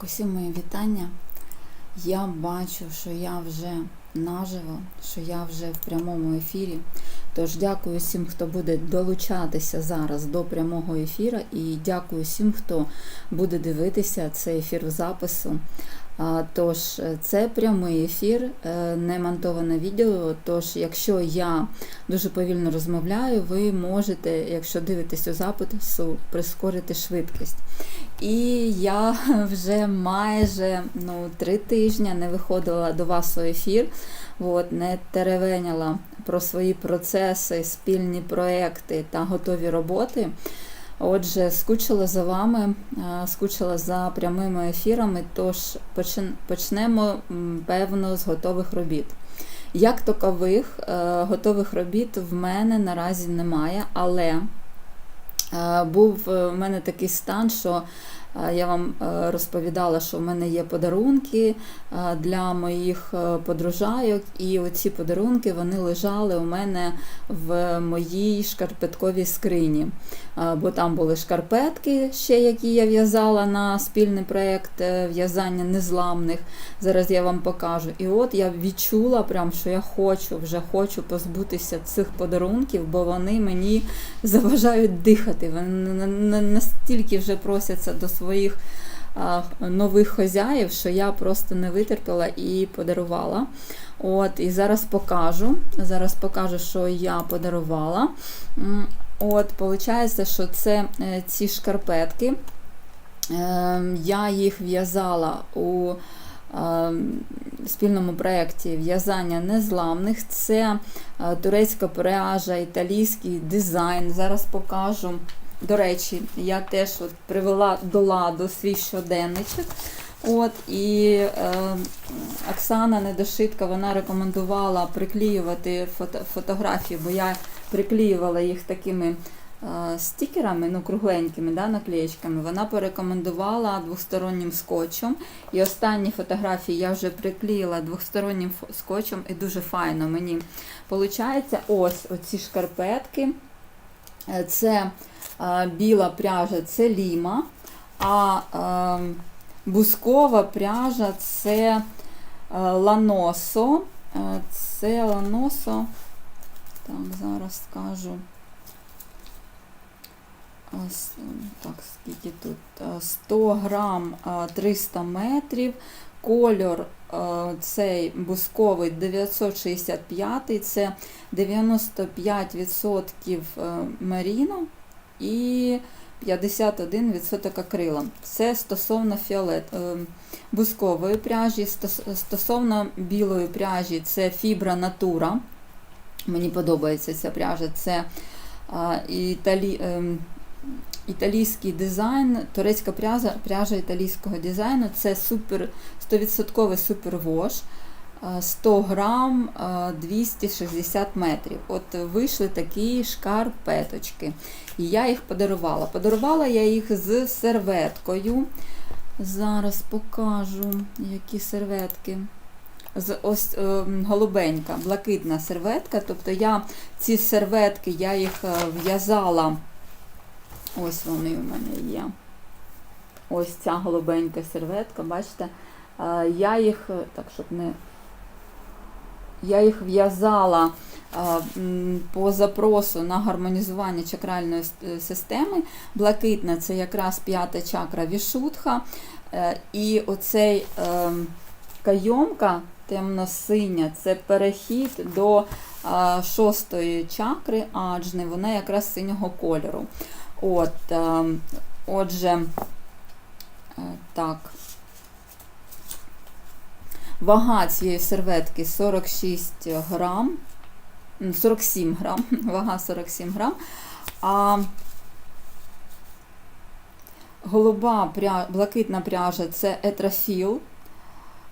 Так, усім мої вітання. Я бачу, що я вже наживо, що я вже в прямому ефірі. Тож дякую всім, хто буде долучатися зараз до прямого ефіру, і дякую всім, хто буде дивитися цей ефір в запису. Тож, е, це прямий ефір, е, не монтоване відео. Тож, якщо я дуже повільно розмовляю, ви можете, якщо дивитесь у запису, прискорити швидкість. І я вже майже ну, три тижні не виходила до вас у ефір, от, не теревеняла про свої процеси, спільні проекти та готові роботи. Отже, скучила за вами, скучила за прямими ефірами, тож почнемо, певно, з готових робіт. Як такових е, готових робіт в мене наразі немає, але е, був е, в мене такий стан, що я вам розповідала, що в мене є подарунки для моїх подружайок, і оці подарунки вони лежали у мене в моїй шкарпетковій скрині. Бо там були шкарпетки, ще які я в'язала на спільний проєкт е, в'язання незламних. Зараз я вам покажу. І от я відчула, прям, що я хочу, вже хочу позбутися цих подарунків, бо вони мені заважають дихати. Вони на- на- настільки вже просяться до своїх нових хазяїв, що я просто не витерпіла і подарувала. От, і зараз покажу. Зараз покажу, що я подарувала. От, виходить, що це е, ці шкарпетки. Ем, Я їх в'язала у ем, спільному проєкті в'язання незламних. Це е, турецька пряжа, італійський дизайн. Зараз покажу. До речі, я теж от привела до ладу свій щоденничок. От, і е, Оксана Недошитка вона рекомендувала приклеювати фото, фотографії, бо я приклеювала їх такими е, стікерами, ну, кругленькими да, наклеєчками. Вона порекомендувала двостороннім скотчем. І останні фотографії я вже приклеїла двостороннім скотчем, і дуже файно мені виходить. Ось оці шкарпетки. Е, Це е, біла пряжа, це ліма, а бускова пряжа це ланосо. Це ланосо. Так, зараз скажу. Так, скільки тут? Е, 100 грам е, 300 метрів. Кольор цей бусковий 965, це 95% е, меріно і 51% акрила. Це стосовно фіолет, е, бускової пряжі, стосовно білої пряжі, це фібра натура. Мені подобається ця пряжа. Це а, італі, ем, італійський дизайн, турецька пряжа, пряжа італійського дизайну. Це супер 100% супервош. 100 грам 260 метрів. От вийшли такі шкарпеточки. І я їх подарувала. Подарувала я їх з серветкою. Зараз покажу, які серветки з ось е, голубенька, блакитна серветка. Тобто я ці серветки я їх е, в'язала. Ось вони у мене є. Ось ця голубенька серветка, бачите? Е, Я їх, так, щоб не. Я їх в'язала по запросу на гармонізування чакральної системи. Блакитна це якраз п'ята чакра вішутха. І оцей е, кайомка темно-синя це перехід до шостої чакри аджни, вона якраз синього кольору. От, отже, е, так. Вага цієї серветки 46 грам, 47 грам, вага 47 грам. А голуба пря... блакитна пряжа це етрофіл.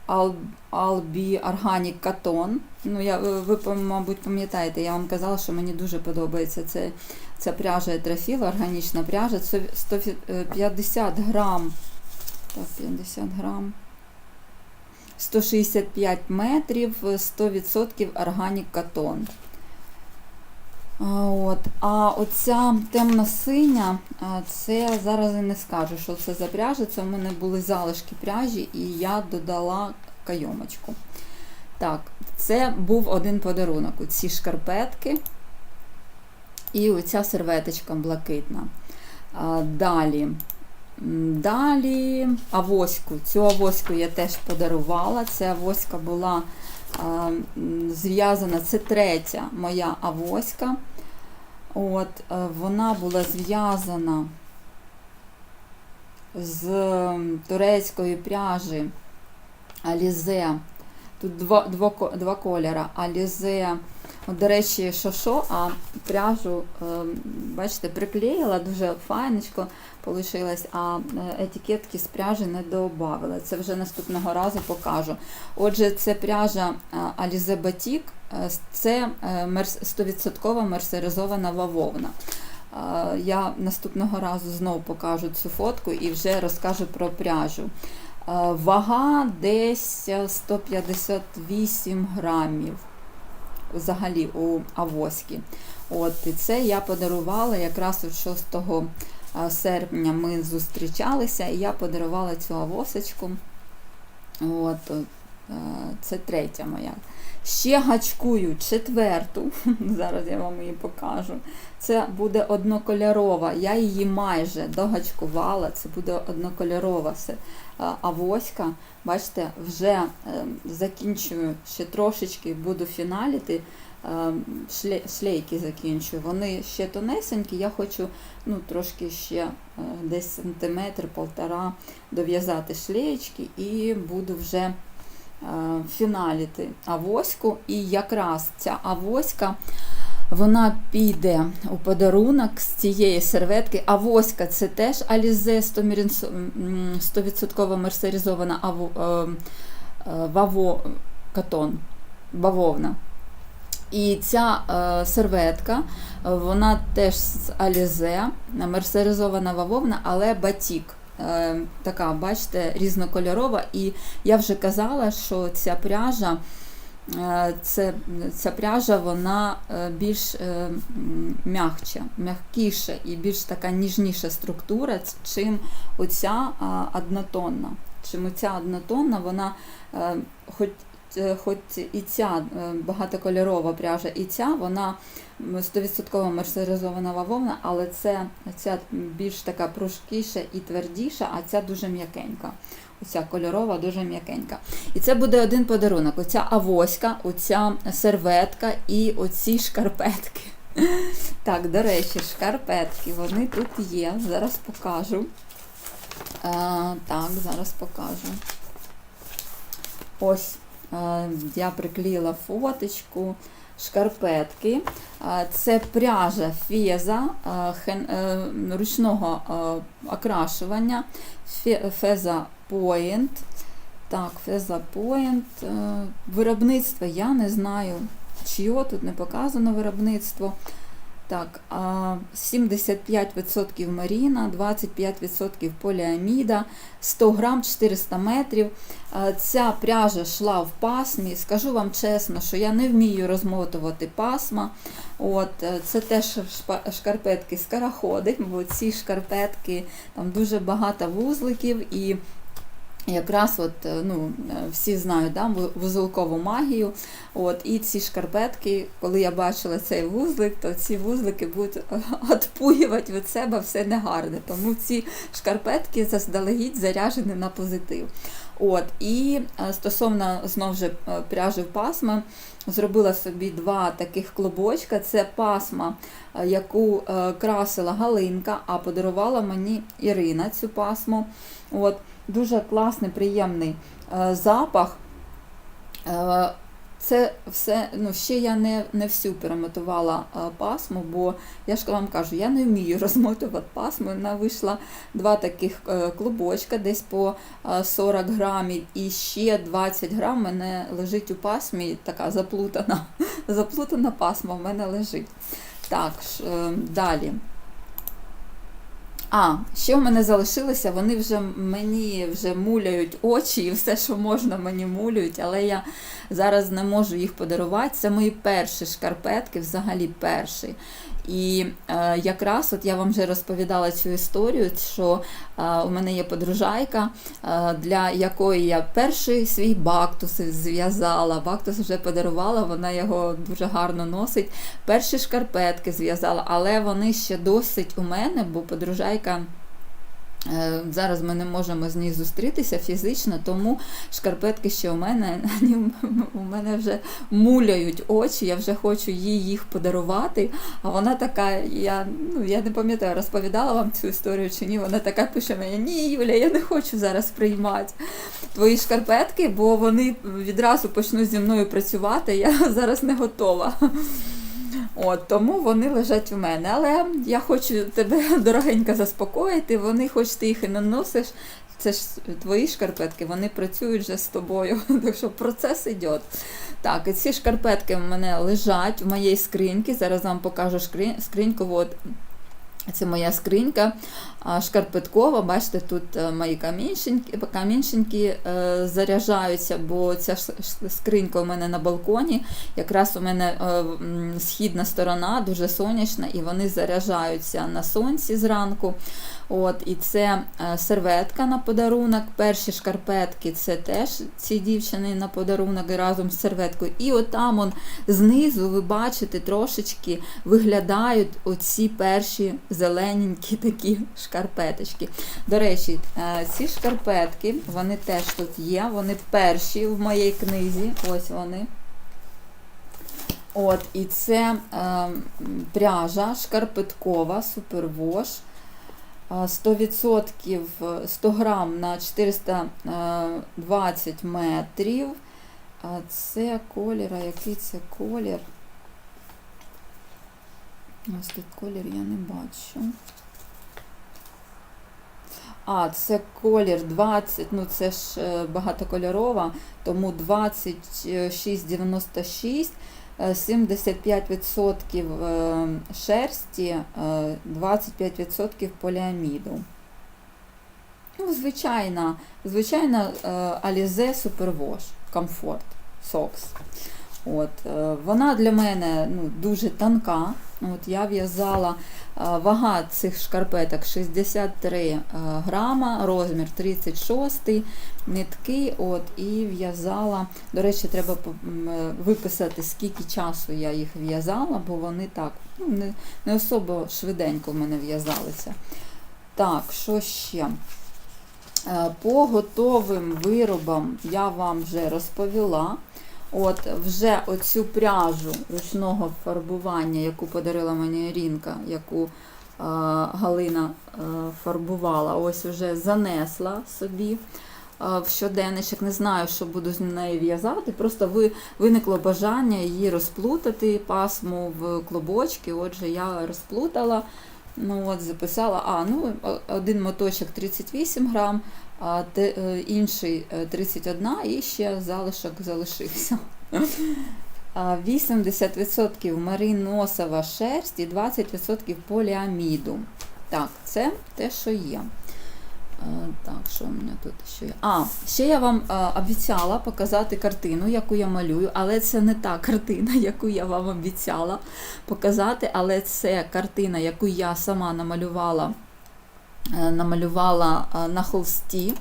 Al- Albi Organic Cotton. Ну, я, ви, мабуть, пам'ятаєте, я вам казала, що мені дуже подобається це, ця пряжа етрофіл, органічна пряжа. Це 150 грам. Так, 50 грам. 165 метрів, 100% органік Cotton. От. А оця темно-синя, це зараз і не скажу, що це за пряжа. Це в мене були залишки пряжі, і я додала кайомочку. Так, це був один подарунок. Ці шкарпетки і оця серветочка блакитна. Далі. Далі авоську. Цю авоську я теж подарувала. Ця авоська була зв'язана, це третя моя авоська. От, е, вона була зв'язана з турецької пряжі Алізе. Тут два, два, два кольора. Алізе, от, до речі, шошо, а пряжу, е, бачите, приклеїла дуже файненько полишилась, а е, етикетки з пряжі не додавила. Це вже наступного разу покажу. Отже, це пряжа е, Alize Batik, е, це е, 100% мерсеризована вовна. Е, Я наступного разу знову покажу цю фотку і вже розкажу про пряжу. Е, Вага десь 158 грамів взагалі у авоськи. От, і це я подарувала якраз 6 серпня ми зустрічалися, і я подарувала цю авосочку. От, е, це третя моя. Ще гачкую четверту, зараз я вам її покажу. Це буде однокольорова. Я її майже догачкувала. Це буде однокольорова все, авоська. Бачите, вже е, закінчую ще трошечки, буду фіналіти. е, Шлейки закінчую. Вони ще тонесенькі, я хочу ну, трошки ще е, десь сантиметр, полтора дов'язати шлеєчки і буду вже е, фіналіти авоську. І якраз ця авоська вона піде у подарунок з цієї серветки. Авоська це теж Alize 100% м, 100% аво, е, е, ваво, катон, бавовна. І ця е, серветка, е, вона теж з Alize, мерсеризована вовна, але батік. Е, така, бачите, різнокольорова. І я вже казала, що ця пряжа, е, це, ця пряжа вона е, більш е, мягкіша і більш така ніжніша структура, чим оця однотонна. Чим оця однотонна, вона хоч хоч і ця е, багатокольорова пряжа, і ця, вона 100% мерсеризована вовна, але це ця більш така пружкіша і твердіша, а ця дуже м'якенька. Оця кольорова дуже м'якенька. І це буде один подарунок. Оця авоська, оця серветка і оці шкарпетки. Так, до речі, шкарпетки, вони тут є. Зараз покажу. А, так, зараз покажу. Ось е, я приклеїла фоточку. Шкарпетки. Е, Це пряжа феза е, е, ручного е, окрашування. Феза Point. Так, Феза Point. Е, Виробництво я не знаю, чиє тут не показано виробництво. Так, а, 75% маріна, 25% поліаміда, 100 грам 400 метрів. Ця пряжа йшла в пасмі. Скажу вам чесно, що я не вмію розмотувати пасма. От, е, це теж шкарпетки скороходи, бо ці шкарпетки там дуже багато вузликів і Якраз от, е, ну, е, всі знають да, вузолкову магію. От, і ці шкарпетки, коли я бачила цей вузлик, то ці вузлики будуть е, від себе все негарне. Тому ці шкарпетки заздалегідь заряжені на позитив. От, і е, стосовно знову ж пряжі в пасма, зробила собі два таких клубочка. Це пасма, е, яку е, красила Галинка, а подарувала мені Ірина цю пасму. От, дуже класний, приємний е, запах. Е, це все, ну, ще я не, не всю перемотувала е, пасму, бо я ж вам кажу, я не вмію розмотувати пасму. Вона вийшла два таких е, клубочка, десь по е, 40 грамів, і ще 20 грам мене лежить у пасмі, така заплутана, заплутана пасма в мене лежить. Так, е, далі. А, що в мене залишилося? Вони вже мені вже муляють очі і все, що можна, мені мулюють, але я зараз не можу їх подарувати. Це мої перші шкарпетки, взагалі перші. І е, якраз от я вам вже розповідала цю історію, що е, у мене є подружайка, е, для якої я перший свій бактус зв'язала. Бактус вже подарувала, вона його дуже гарно носить. Перші шкарпетки зв'язала, але вони ще досить у мене, бо подружайка. Е, Зараз ми не можемо з нею зустрітися фізично, тому шкарпетки ще у мене у мене вже муляють очі, я вже хочу їй їх подарувати. А вона така, я ну я не пам'ятаю, розповідала вам цю історію чи ні. Вона така пише мені: Ні, Юля, я не хочу зараз приймати твої шкарпетки, бо вони відразу почнуть зі мною працювати. Я зараз не готова. От, Тому вони лежать у мене. Але я хочу тебе, дорогенька, заспокоїти. Вони, хоч ти їх і наносиш, це ж твої шкарпетки, вони працюють вже з тобою. Так що процес йде. Так, і ці шкарпетки в мене лежать в моїй скриньці. Зараз вам покажу скриньку. От. Це моя скринька шкарпеткова. Бачите, тут е, мої камінченьки, камінченьки е, заряджаються, бо ця скринька у мене на балконі. Якраз у мене е, східна сторона, дуже сонячна, і вони заряджаються на сонці зранку. От, І це е, серветка на подарунок. Перші шкарпетки це теж ці дівчини на подарунок разом з серветкою. І от там он знизу ви бачите трошечки виглядають оці перші зелененькі такі шкарпеточки. До речі, е, ці шкарпетки, вони теж тут є, вони перші в моїй книзі. Ось вони. От, і це е, пряжа шкарпеткова, супервош. 100%, 100 грам на 420 метрів. Це колір, а який це колір? Ось тут колір я не бачу. А, це колір 20, ну це ж е, багатокольорова, тому 26,96, е, 75% е, шерсті, е, 25% поліаміду. Ну, звичайна, звичайна Alize Superwash Comfort Socks. От, е, вона для мене ну, дуже тонка. От, я в'язала е, вага цих шкарпеток 63 е, грама, розмір 36, нитки. От, і в'язала. До речі, треба виписати, скільки часу я їх в'язала, бо вони так ну, не, не особо швиденько в мене в'язалися. Так, що ще? По готовим виробам я вам вже розповіла. От вже оцю пряжу ручного фарбування, яку подарила мені Рінка, яку е, Галина е, фарбувала, ось вже занесла собі е, в щоденничок. Не знаю, що буду з нею в'язати. Просто ви, виникло бажання її розплутати пасму в клубочки. Отже, я розплутала. Ну от записала, а, ну, один моточок 38 грам, а е, інший е, 31 і ще залишок залишився. 80% мариносова шерсть і 20% поліаміду. Так, це те, що є. Е, Так, що у мене тут ще є? А, ще я вам е, обіцяла показати картину, яку я малюю, але це не та картина, яку я вам обіцяла показати, але це картина, яку я сама намалювала, е, намалювала е, на холсті.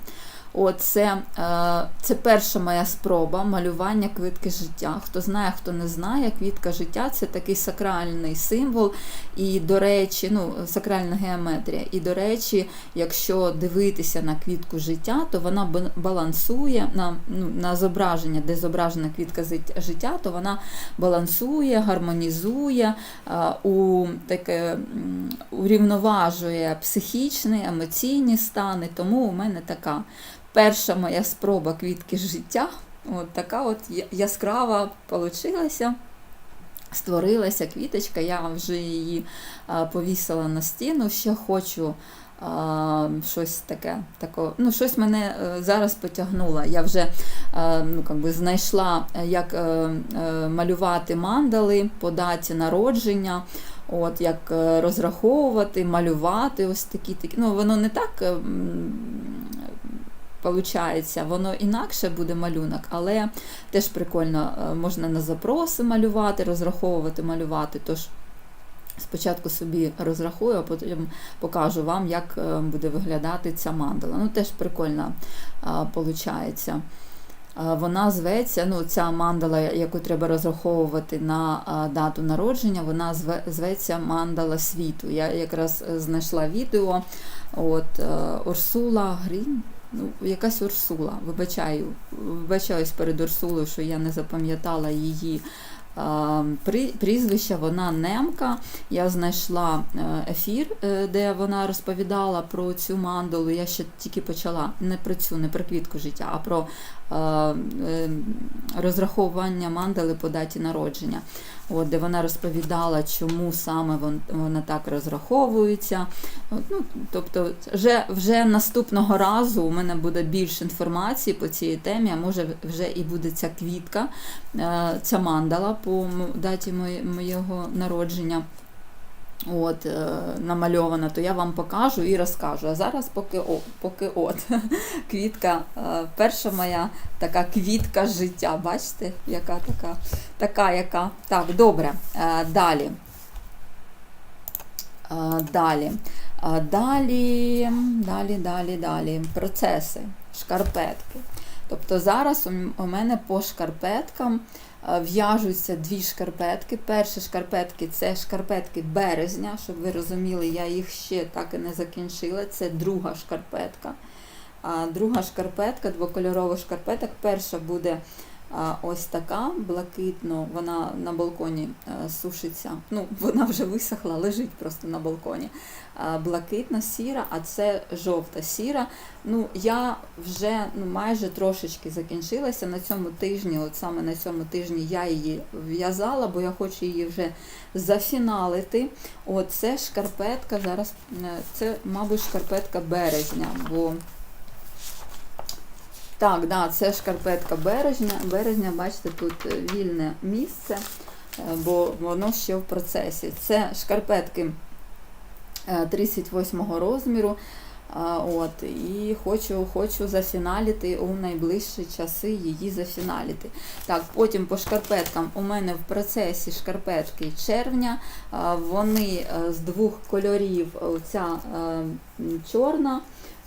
От це, е, це перша моя спроба малювання квітки життя. Хто знає, хто не знає, квітка життя це такий сакральний символ, і, до речі, ну, сакральна геометрія. І, до речі, якщо дивитися на квітку життя, то вона балансує на, ну, на зображення, де зображена квітка життя, то вона балансує, гармонізує, е, у таке урівноважує психічні, емоційні стани. Тому у мене така перша моя спроба квітки життя. От така от яскрава получилася. Створилася квіточка, я вже її повісила на стіну. Ще хочу а, щось таке, тако, ну, щось мене е, зараз потягнуло. Я вже е, ну, как би знайшла, е, як е, малювати мандали по даті народження. От, як розраховувати, малювати, ось такі такі. Ну, воно не так е, получається, воно інакше буде малюнок, але теж прикольно, е, можна на запроси малювати, розраховувати, малювати. Тож спочатку собі розрахую, а потім покажу вам, як е, буде виглядати ця мандала. Ну, теж прикольно виходить. Вона зветься, ну, ця мандала, яку треба розраховувати на дату народження, вона зве- зветься мандала світу. Я якраз е, знайшла відео. От, е, Урсула Грін, ну, якась Урсула. Вибачаю, вибачаюсь перед Урсулою, що я не запам'ятала її прізвище. Вона немка. Я знайшла е, ефір, е, де вона розповідала про цю мандалу. Я ще тільки почала не про цю, не про квітку життя, а про розраховування мандали по даті народження. От, де вона розповідала, чому саме вона так розраховується. Ну, тобто, вже, вже наступного разу у мене буде більше інформації по цій темі, а може вже і буде ця квітка, е, ця мандала по даті моє- моєго народження. От, е, намальована, то я вам покажу і розкажу. А зараз поки, о, поки от квітка, е, перша моя така квітка життя. Бачите, яка така, така яка. Так, добре. Е, Далі. Далі. Далі, далі, далі, далі. Процеси, шкарпетки. Тобто зараз у мене по шкарпеткам в'яжуться дві шкарпетки. Перші шкарпетки це шкарпетки березня, щоб ви розуміли, я їх ще так і не закінчила. Це друга шкарпетка. А друга шкарпетка, двокольорова шкарпеток. Перша буде ось така, блакитно, вона на балконі е, сушиться. Ну, вона вже висохла, лежить просто на балконі. Блакитна сіра, а це жовта сіра. Ну, я вже ну, майже трошечки закінчилася на цьому тижні. От саме на цьому тижні я її в'язала, бо я хочу її вже зафіналити. От це шкарпетка. Зараз е, це, мабуть, шкарпетка березня. бо так, да, це шкарпетка березня. Березня, бачите, тут е, вільне місце, е, бо воно ще в процесі. Це шкарпетки е, 38 розміру. От, і хочу, хочу зафіналити у найближчі часи її зафіналити. Так, потім по шкарпеткам у мене в процесі шкарпетки червня. Вони е, з двох кольорів, ця чорна.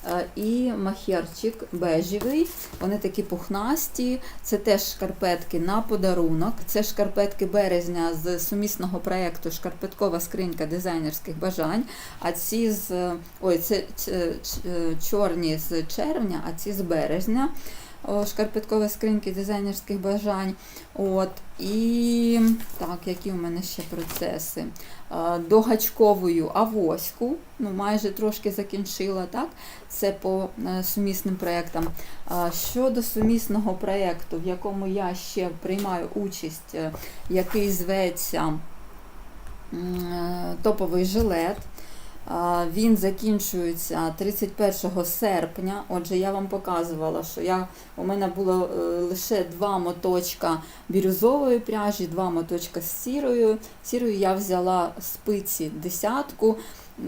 Е, І махерчик бежевий, вони такі пухнасті. Це теж шкарпетки на подарунок. Це шкарпетки березня з сумісного проєкту Шкарпеткова скринька дизайнерських бажань. А ці з ой, це ч- ч- чорні з червня, а ці з березня. Шкарпеткові скриньки дизайнерських бажань. От. І так, які у мене ще процеси? Е, Догачковою авоську, ну майже трошки закінчила, так? Це по е, сумісним проєктам. Щодо сумісного проєкту, в якому я ще приймаю участь, е, який зветься е, Топовий жилет. Він закінчується 31 серпня. Отже, я вам показувала, що я, у мене було е, лише два моточка бірюзової пряжі, два моточка з сірою. Сірою я взяла спиці десятку. Е,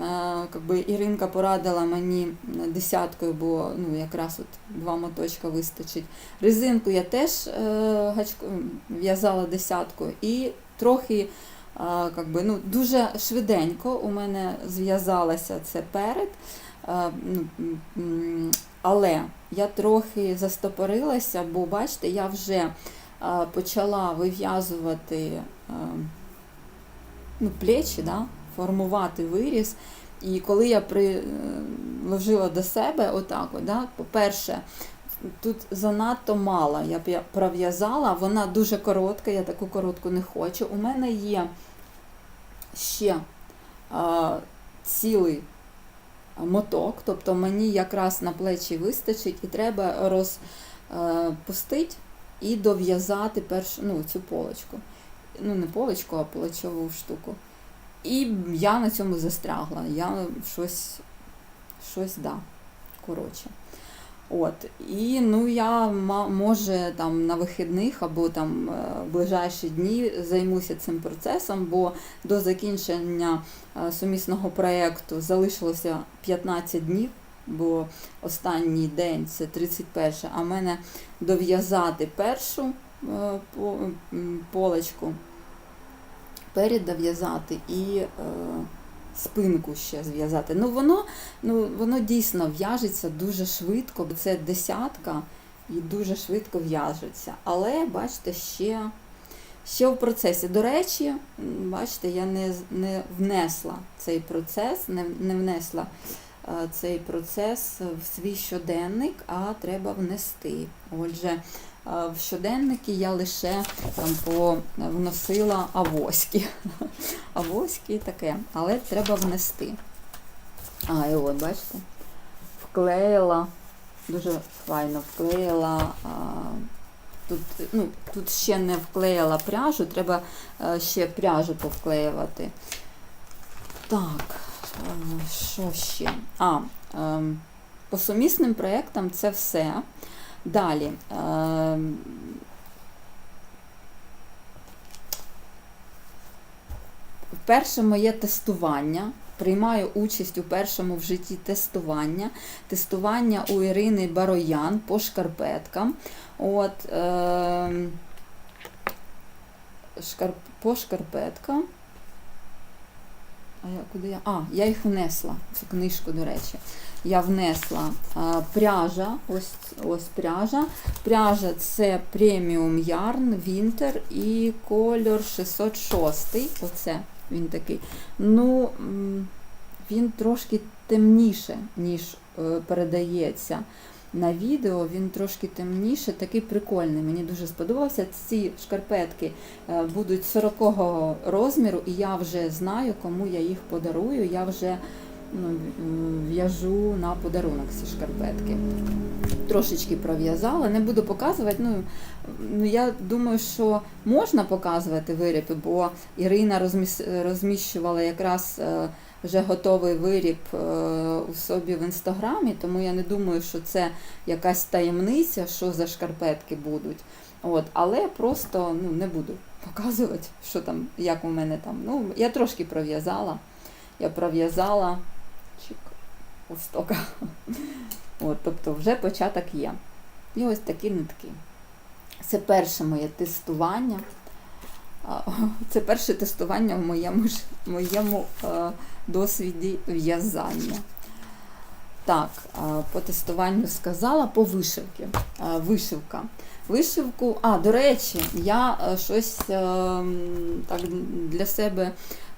как би Іринка порадила мені десяткою, бо ну, якраз от два моточка вистачить. Резинку я теж е, в'язала десяткою і трохи как би, ну, дуже швиденько у мене зв'язалося це перед. Ну, але я трохи застопорилася, бо бачите, я вже почала вив'язувати ну, плечі, да, формувати виріз. І коли я приложила до себе, отак, от, да, по-перше, тут занадто мало я б пров'язала, вона дуже коротка, я таку коротку не хочу. У мене є ще а, цілий моток, тобто мені якраз на плечі вистачить, і треба розпустити і дов'язати першу, ну, цю полочку. Ну, не полочку, а плечову штуку. І я на цьому застрягла. Я щось, щось да, коротше. От. І ну, я може там на вихідних або там е, в ближайші дні займуся цим процесом, бо до закінчення е, сумісного проєкту залишилося 15 днів, бо останній день це 31, а мене дов'язати першу е, полочку, передов'язати і спинку ще зв'язати. Ну воно, ну, воно дійсно в'яжеться дуже швидко, бо це десятка і дуже швидко в'яжеться. Але бачите, ще, ще в процесі. До речі, бачите, я не, не внесла цей процес, не, не внесла е, цей процес в свій щоденник, а треба внести. Отже, в щоденники я лише там по вносила авоськи. Авоськи таке, але треба внести. А, і от, бачите, вклеїла, дуже файно вклеїла. А, тут, ну, тут ще не вклеїла пряжу, треба е, ще пряжу повклеювати. Так, е, що ще? А, ем, по сумісним проєктам це все. Далі. ем, Перше моє тестування. Приймаю участь у першому в житті тестування. Тестування у Ірини Бароян по шкарпеткам. От, е, шкарп, по шкарпеткам. А я куди я? А, я їх внесла, цю книжку, до речі. Я внесла а, пряжа, ось, ось пряжа. Пряжа це преміум ярн, Вінтер і кольор 606. Оце він такий. Ну, він трошки темніше, ніж е, передається на відео. Він трошки темніше, такий прикольний. Мені дуже сподобався. Ці шкарпетки е, будуть 40 розміру, і я вже знаю, кому я їх подарую. Я вже в'яжу на подарунок ці шкарпетки. Трошечки пров'язала, не буду показувати. Ну, ну я думаю, що можна показувати виріби, бо Ірина розміщувала якраз е, вже готовий виріб е, у собі в інстаграмі, тому я не думаю, що це якась таємниця, що за шкарпетки будуть. От, але просто ну, не буду показувати, що там, як у мене там. Ну, я трошки пров'язала. Я пров'язала тока. От, тобто вже початок є. І ось такі нитки. Це перше моє тестування. Це перше тестування в моєму, моєму е, досвіді в'язання. Так, по тестуванню сказала, по вишивці. Е, Вишивка. Вишивку, а, до речі, я е, щось е, так для себе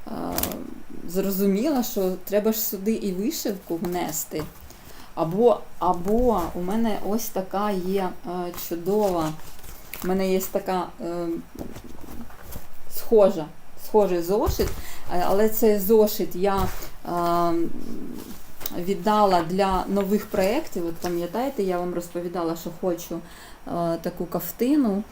е, зрозуміла, що треба ж сюди і вишивку внести. Або, або у мене ось така є е, чудова, у мене є така е, схожа, схожий зошит, е, але цей зошит я е, віддала для нових проєктів. От пам'ятаєте, я вам розповідала, що хочу е, таку кафтину.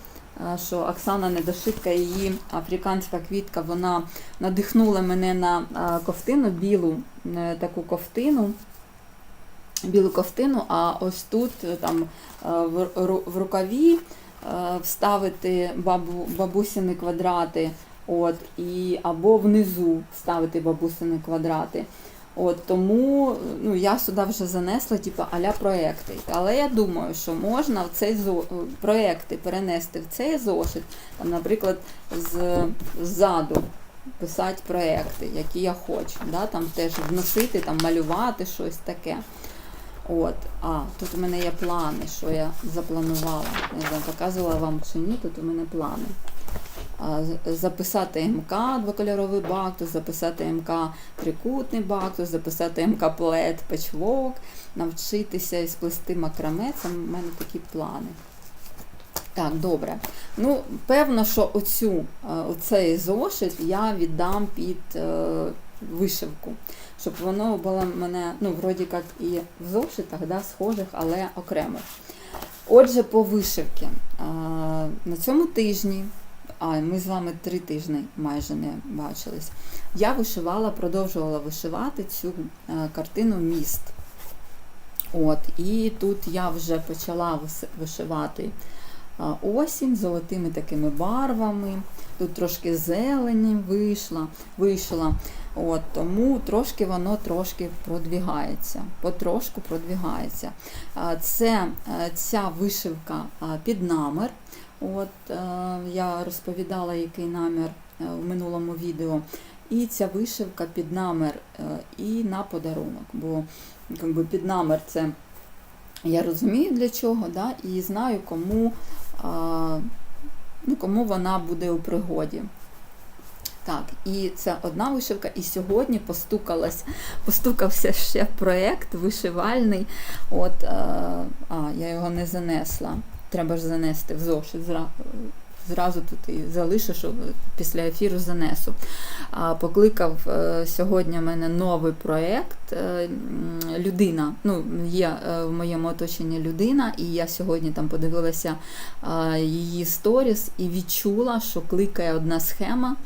Е, Що Оксана Недошитка, її африканська квітка, вона надихнула мене на е, ковтину, білу е, таку ковтину, білу ковтину, а ось тут там в, рукаві вставити бабу, бабусини квадрати, от, і, або внизу вставити бабусини квадрати. От, тому ну, я сюди вже занесла типу, аля проекти. Але я думаю, що можна в цей зо... проекти перенести в цей зошит, там, наприклад, з, ззаду писати проекти, які я хочу. Да? Там теж вносити, там, малювати щось таке. От, а, тут у мене є плани, що я запланувала. Не знаю, показувала вам чи ні, тут у мене плани. Записати МК двокольоровий бактус, записати МК трикутний бактус, записати МК плет печвок, навчитися і сплести макраме. Це в мене такі плани. Так, добре. Ну, певно, що оцю, е, оцей зошит я віддам під е, вишивку, щоб воно було мене, ну, вроді як і в зошитах, да, схожих, але окремо. Отже, по вишивці. Е, На цьому тижні, а ми з вами три тижні майже не бачились, я вишивала, продовжувала вишивати цю е, картину міст. От, і тут я вже почала вишивати а, осінь золотими такими барвами. Тут трошки зелені вийшла, вийшла. От, тому трошки воно трошки продвігається. Потрошку продвігається. Це е, ця вишивка під намір. От, е, я розповідала, який намір е, в минулому відео. І ця вишивка під намір е, і на подарунок. Бо якби, під намір це я розумію для чого, да, і знаю, кому, ну, кому вона буде у пригоді. Так, і це одна вишивка. І сьогодні постукалась, постукався ще проєкт вишивальний. От, а, я його не занесла. Треба ж занести в зошит. Зра, зразу тут і залишу, що після ефіру занесу. А, покликав е, сьогодні в мене новий проєкт. Е, людина, ну, є е, в моєму оточенні людина, і я сьогодні там подивилася її сторіс і відчула, що кликає одна схема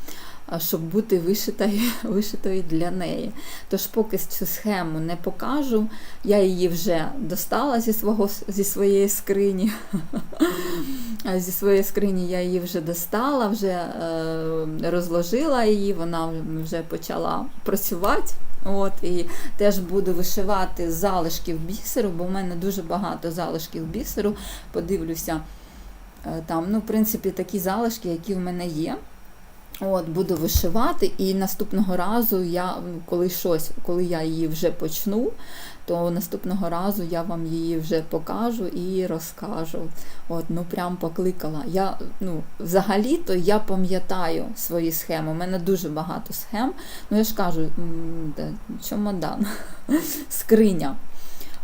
щоб бути вишитою, вишитою для неї. Тож, поки цю схему не покажу, я її вже достала зі, свого, зі своєї скрині. Зі своєї скрині я її вже достала, вже е, розложила її, вона вже почала працювати. От, і теж буду вишивати залишків бісеру, бо в мене дуже багато залишків бісеру. Подивлюся, е, там, ну, в принципі, такі залишки, які в мене є. От, буду вишивати, і наступного разу я, ну, коли щось, коли я її вже почну, то наступного разу я вам її вже покажу і розкажу. От, ну прям покликала. Я, ну, взагалі-то я пам'ятаю свої схеми. У мене дуже багато схем. Ну, я ж кажу, де, скриня.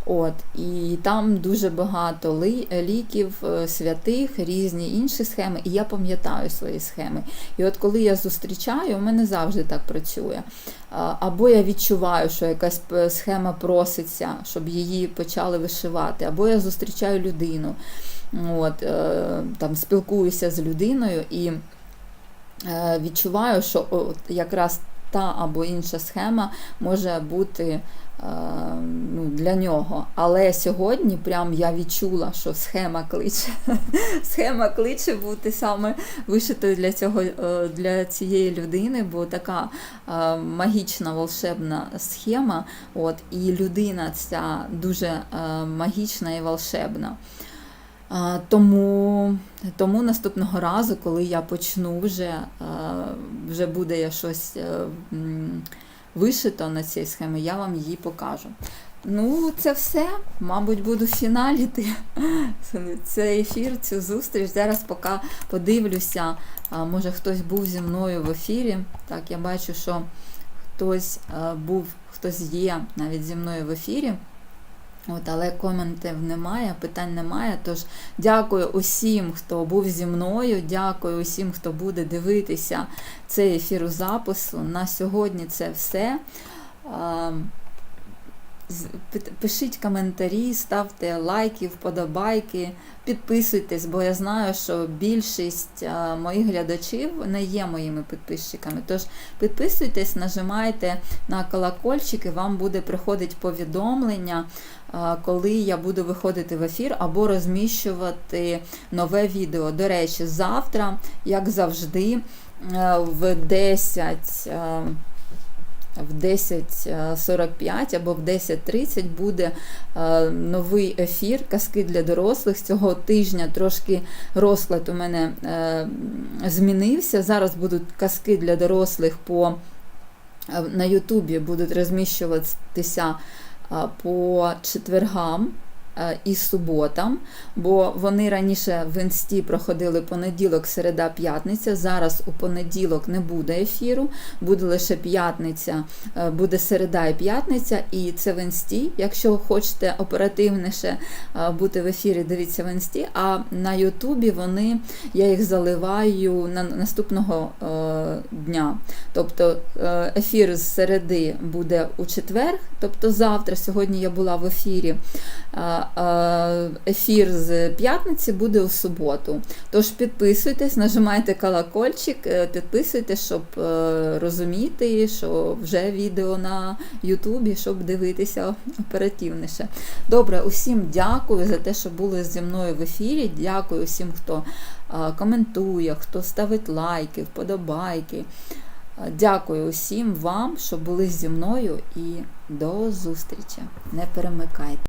От, і там дуже багато ліків, е, святих, різні інші схеми, і я пам'ятаю свої схеми. І от коли я зустрічаю, у мене завжди так працює. Або я відчуваю, що якась схема проситься, щоб її почали вишивати, або я зустрічаю людину, от, е, там спілкуюся з людиною і е, відчуваю, що от якраз та або інша схема може бути е, ну, для нього. Але сьогодні прям я відчула, що схема кличе. схема кличе бути саме вишитою для цього е, для цієї людини, бо така е, магічна волшебна схема. От, і людина ця дуже магічна і волшебна. Тому, тому наступного разу, коли я почну вже, вже буде я щось е, вишито на цій схемі, я вам її покажу. Ну, це все. Мабуть, буду фіналіти цей ефір, цю зустріч. Зараз поки подивлюся, може хтось був зі мною в ефірі. Так, я бачу, що хтось е, був, хтось є навіть зі мною в ефірі. От, але коментів немає, питань немає. Тож дякую усім, хто був зі мною. Дякую усім, хто буде дивитися цей ефір у запису. На сьогодні це все. Пишіть коментарі, ставте лайки, вподобайки, підписуйтесь, бо я знаю, що більшість моїх глядачів не є моїми підписчиками. Тож підписуйтесь, нажимайте на колокольчик, і вам буде приходити повідомлення, коли я буду виходити в ефір або розміщувати нове відео. До речі, завтра, як завжди, в 10. В 10.45 або в 10.30 буде е, новий ефір Казки для дорослих. Цього тижня трошки розклад у мене е, змінився. Зараз будуть казки для дорослих по е, на Ютубі будуть розміщуватися по четвергам і суботам, бо вони раніше в інсті проходили понеділок, середа, п'ятниця. Зараз у понеділок не буде ефіру, буде лише п'ятниця, е, буде середа і п'ятниця, і це в інсті. Якщо хочете оперативніше е, бути в ефірі, дивіться в інсті. А на Ютубі вони я їх заливаю на наступного е, е, дня. Тобто е, ефір з середи буде у четвер, тобто завтра. Сьогодні я була в ефірі. Е, Ефір з п'ятниці буде у суботу. Тож підписуйтесь, нажимайте колокольчик, е, підписуйтесь, щоб е, розуміти, що вже відео на Ютубі, щоб дивитися оперативніше. Добре, усім дякую за те, що були зі мною в ефірі. Дякую усім, хто коментує, хто ставить лайки, вподобайки. Дякую усім вам, що були зі мною і до зустрічі. Не перемикайте.